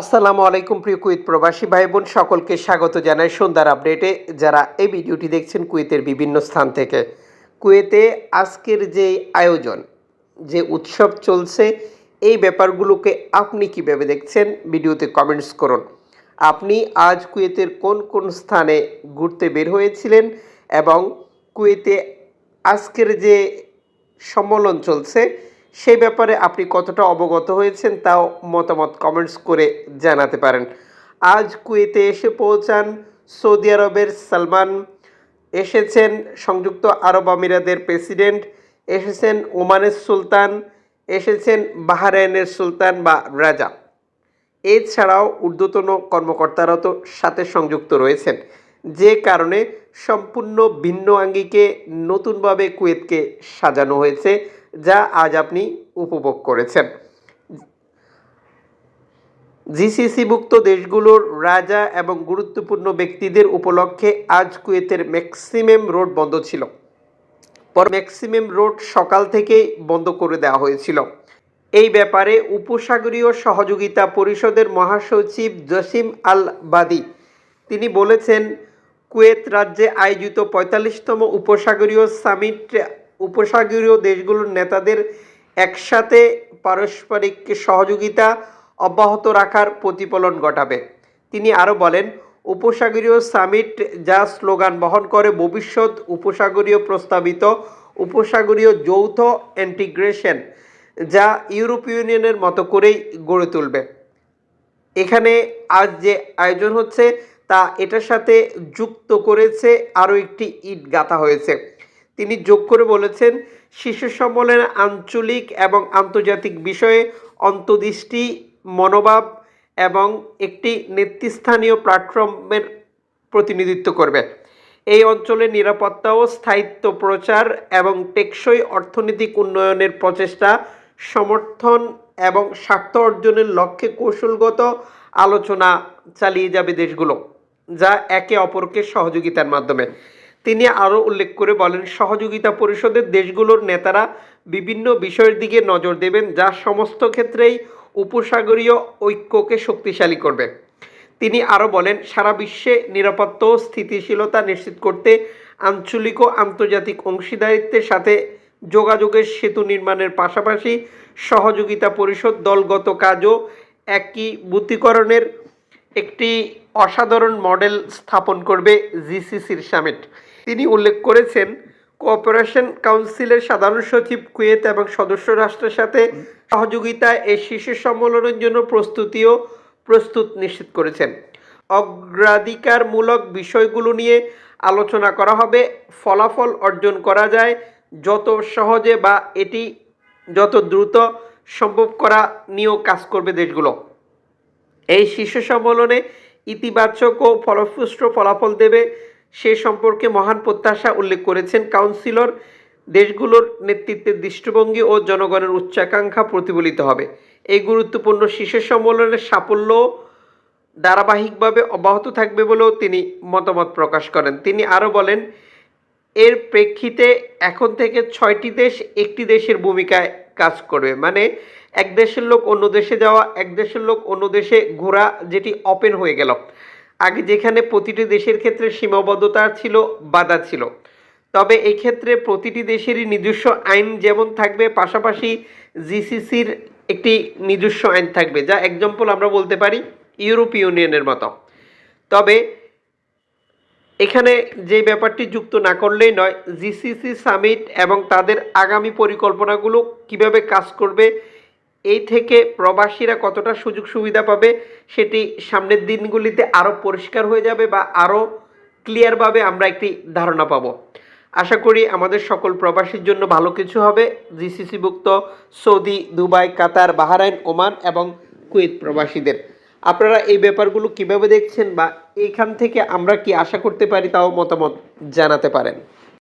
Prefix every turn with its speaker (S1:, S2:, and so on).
S1: আসসালামু আলাইকুম প্রিয় কুয়েত প্রবাসী ভাই বোন সকলকে স্বাগত জানাই সন্ধ্যার আপডেটে। যারা এই ভিডিওটি দেখছেন কুয়েতের বিভিন্ন স্থান থেকে। কুয়েতে আজকের যে আয়োজন, যে উৎসব চলছে, এই ব্যাপারগুলোকে আপনি কীভাবে দেখছেন, ভিডিওতে কমেন্টস করুন। আপনি আজ কুয়েতের কোন কোন স্থানে ঘুরতে বের হয়েছিলেন এবং কুয়েতে আজকের যে সম্মেলন চলছে সেই ব্যাপারে আপনি কতটা অবগত হয়েছেন তাও মতামত কমেন্টস করে জানাতে পারেন। আজ কুয়েতে এসে পৌঁছান সৌদি আরবের সালমান। এসেছেন সংযুক্ত আরব আমিরাতের প্রেসিডেন্ট। এসেছেন ওমানের সুলতান। এসেছেন বাহরাইনের সুলতান বা রাজা। এছাড়াও ঊর্ধ্বতন কর্মকর্তারা তো সাথে সংযুক্ত রয়েছেন। যে কারণে সম্পূর্ণ ভিন্ন আঙ্গিকে নতুনভাবে কুয়েতকে সাজানো হয়েছে। যা আজ আপনি উপভোগ করেছেন। জিসিসিভুক্ত দেশগুলোর রাজা এবং গুরুত্বপূর্ণ ব্যক্তিদের উপলক্ষে আজ কুয়েতের ম্যাক্সিমাম রোড বন্ধ ছিল। পর ম্যাক্সিমাম রোড সকাল থেকেই বন্ধ করে দেওয়া হয়েছিল। এই ব্যাপারে উপসাগরীয় সহযোগিতা পরিষদের মহাসচিব জসিম আল বাদি, তিনি বলেছেন, কুয়েত রাজ্যে আয়োজিত পঁয়তাল্লিশতম উপসাগরীয় সামিট উপসাগরীয় দেশগুলোর নেতাদের একসাথে পারস্পরিক সহযোগিতা অব্যাহত রাখার প্রতিফলন ঘটাবে। তিনি আরও বলেন, উপসাগরীয় সামিট যা স্লোগান বহন করে, ভবিষ্যৎ উপসাগরীয় প্রস্তাবিত উপসাগরীয় যৌথ ইন্টিগ্রেশন যা ইউরোপীয় ইউনিয়নের মতো করেই গড়ে তুলবে। এখানে আজ যে আয়োজন হচ্ছে, তা এটার সাথে যুক্ত করেছে আরও একটি ইট গাঁথা হয়েছে। তিনি যোগ করে বলেছেন, শিশু সম্মেলনে আঞ্চলিক এবং আন্তর্জাতিক বিষয়ে অন্তর্দৃষ্টি, মনোভাব এবং একটি নেতৃস্থানীয় প্ল্যাটফর্মের প্রতিনিধিত্ব করবে। এই অঞ্চলের নিরাপত্তা ও স্থায়িত্ব প্রচার এবং টেকসই অর্থনৈতিক উন্নয়নের প্রচেষ্টা, সমর্থন এবং স্বার্থ অর্জনের লক্ষ্যে কৌশলগত আলোচনা চালিয়ে যাবে দেশগুলো, যা একে অপরকে সহযোগিতার মাধ্যমে। তিনি আরও উল্লেখ করে বলেন, সহযোগিতা পরিষদের দেশগুলোর নেতারা বিভিন্ন বিষয়ের দিকে নজর দেবেন, যা সমস্ত ক্ষেত্রেই উপসাগরীয় ঐক্যকে শক্তিশালী করবে। তিনি আরও বলেন, সারা বিশ্বে নিরাপত্তা ও স্থিতিশীলতা নিশ্চিত করতে আঞ্চলিক ও আন্তর্জাতিক অংশীদারিত্বের সাথে যোগাযোগের সেতু নির্মাণের পাশাপাশি সহযোগিতা পরিষদ দলগত কাজও একই বুদ্ধিকরণের একটি অসাধারণ মডেল স্থাপন করবে জিসিসির সামিট। তিনি উল্লেখ করেছেন কোঅপারেশন কাউন্সিলের সাধারণ সচিব, কুয়েত এবং সদস্য রাষ্ট্রের সাথে সহযোগিতায় এই শীর্ষ সম্মেলনের জন্য প্রস্তুতিও প্রস্তুত নিশ্চিত করেছেন। অগ্রাধিকারমূলক বিষয়গুলো নিয়ে আলোচনা করা হবে। ফলাফল অর্জন করা যায় যত সহজে বা এটি যত দ্রুত সম্ভব করা নিয়েও কাজ করবে দেশগুলো। এই শীর্ষ সম্মেলনে ইতিবাচক ও ফলপ্রসূ ফলাফল দেবে সে সম্পর্কে মহান প্রত্যাশা উল্লেখ করেছেন কাউন্সিলর। দেশগুলোর নেতৃত্বের দৃষ্টিভঙ্গি ও জনগণের উচ্চাকাঙ্ক্ষা প্রতিফলিত হবে। এই গুরুত্বপূর্ণ শীর্ষ সম্মেলনের সাফল্য ধারাবাহিকভাবে অব্যাহত থাকবে বলেও তিনি মতামত প্রকাশ করেন। তিনি আরও বলেন, এর প্রেক্ষিতে এখন থেকে ছয়টি দেশ একটি দেশের ভূমিকায় কাজ করবে। মানে এক দেশের লোক অন্য দেশে যাওয়া, এক দেশের লোক অন্য দেশে ঘোরা, যেটি ওপেন হয়ে গেল। আগে যেখানে প্রতিটি দেশের ক্ষেত্রে সীমাবদ্ধতা ছিল, বাধা ছিল। তবে এই ক্ষেত্রে প্রতিটি দেশেরই নিজস্ব আইন যেমন থাকবে, পাশাপাশি জিসিসির একটি নিজস্ব আইন থাকবে, যা এক্সাম্পল আমরা বলতে পারি ইউরোপ ইউনিয়নের মতো। তবে এখানে যে ব্যাপারটি যুক্ত না করলেই নয়, জিসিসি সামিট এবং তাদের আগামী পরিকল্পনাগুলো কীভাবে কাজ করবে এই থেকে প্রবাসীরা কতটা সুযোগ সুবিধা পাবে সেটি সামনের দিনগুলিতে আরও পরিষ্কার হয়ে যাবে বা আরও ক্লিয়ারভাবে আমরা একটি ধারণা পাবো। আশা করি আমাদের সকল প্রবাসীর জন্য ভালো কিছু হবে। জিসিসিভুক্ত Saudi, Dubai, Qatar, Bahrain, Oman এবং কুয়েত প্রবাসীদের। আপনারা এই ব্যাপারগুলো কীভাবে দেখছেন বা এখান থেকে আমরা কি আশা করতে পারি তাও মতামত জানাতে পারেন।